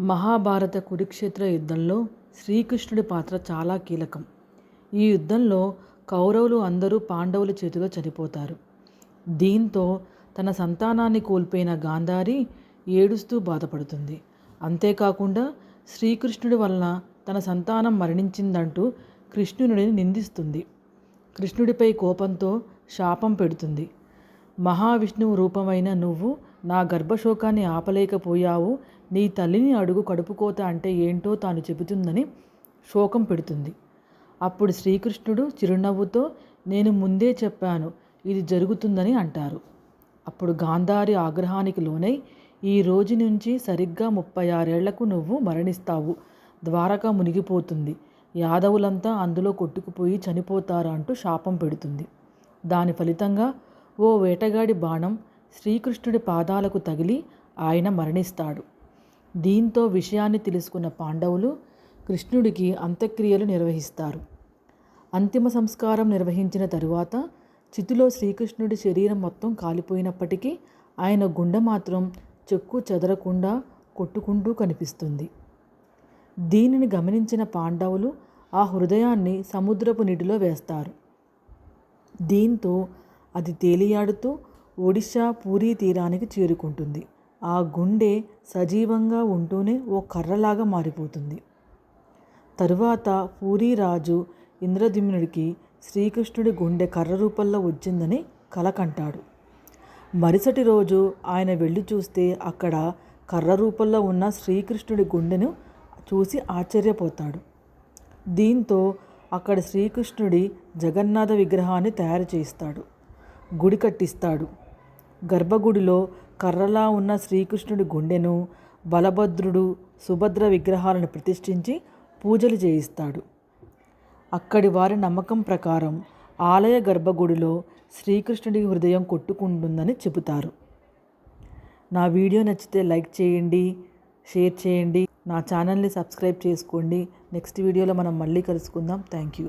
మహాభారత కురుక్షేత్ర యుద్ధంలో శ్రీకృష్ణుడి పాత్ర చాలా కీలకం. ఈ యుద్ధంలో కౌరవులు అందరూ పాండవుల చేతిలో చనిపోతారు. దీంతో తన సంతానాన్ని కోల్పోయిన గాంధారి ఏడుస్తూ బాధపడుతుంది. అంతేకాకుండా శ్రీకృష్ణుడి వలన తన సంతానం మరణించిందంటూ కృష్ణుడిని నిందిస్తుంది. కృష్ణుడిపై కోపంతో శాపం పెడుతుంది. మహావిష్ణువు రూపమైన నువ్వు నా గర్భశోకాన్ని ఆపలేకపోయావు. నీ తల్లిని అడుగు కడుపుకోత అంటే ఏంటో తాను చెబుతుందని శోకం పెడుతుంది. అప్పుడు శ్రీకృష్ణుడు చిరునవ్వుతో నేను ముందే చెప్పాను ఇది జరుగుతుందని అంటారు. అప్పుడు గాంధారి ఆగ్రహానికి లోనై ఈ రోజు నుంచి సరిగ్గా ముప్పై ఆరేళ్ళకు నువ్వు మరణిస్తావు. ద్వారక మునిగిపోతుంది. యాదవులంతా అందులో కొట్టుకుపోయి చనిపోతారు అంటూ శాపం పెడుతుంది. దాని ఫలితంగా ఓ వేటగాడి బాణం శ్రీకృష్ణుడి పాదాలకు తగిలి ఆయన మరణిస్తాడు. దీంతో విషయాన్ని తెలుసుకున్న పాండవులు కృష్ణుడికి అంత్యక్రియలు నిర్వహిస్తారు. అంతిమ సంస్కారం నిర్వహించిన తరువాత చితిలో శ్రీకృష్ణుడి శరీరం మొత్తం కాలిపోయినప్పటికీ ఆయన గుండె మాత్రం చెక్కు చెదరకుండా కొట్టుకుంటూ కనిపిస్తుంది. దీనిని గమనించిన పాండవులు ఆ హృదయాన్ని సముద్రపు నీటిలో వేస్తారు. దీంతో అది తేలియాడుతూ ఒడిశా పూరీ తీరానికి చేరుకుంటుంది. ఆ గుండె సజీవంగా ఉంటూనే ఓ కర్రలాగా మారిపోతుంది. తరువాత పూరీ రాజు ఇంద్రదిమ్నుడికి శ్రీకృష్ణుడి గుండె కర్ర రూపంలో వచ్చిందని కలకంటాడు మరుసటి రోజు ఆయన వెళ్ళి చూస్తే అక్కడ కర్ర రూపంలో ఉన్న శ్రీకృష్ణుడి గుండెను చూసి ఆశ్చర్యపోతాడు. దీంతో అక్కడ శ్రీకృష్ణుడి జగన్నాథ విగ్రహాన్ని తయారు చేస్తాడు గుడి కట్టిస్తాడు. గర్భగుడిలో కర్రలా ఉన్న శ్రీకృష్ణుడి గుండెను బలభద్రుడు సుభద్ర విగ్రహాలను ప్రతిష్ఠించి పూజలు చేయిస్తాడు. అక్కడి వారి నమ్మకం ప్రకారం ఆలయ గర్భగుడిలో శ్రీకృష్ణుడి హృదయం కొట్టుకుంటుందని చెబుతారు. నా వీడియో నచ్చితే లైక్ చేయండి షేర్ చేయండి. నా ఛానల్ని సబ్స్క్రైబ్ చేసుకోండి. నెక్స్ట్ వీడియోలో మనం మళ్ళీ కలుసుకుందాం. Thank you.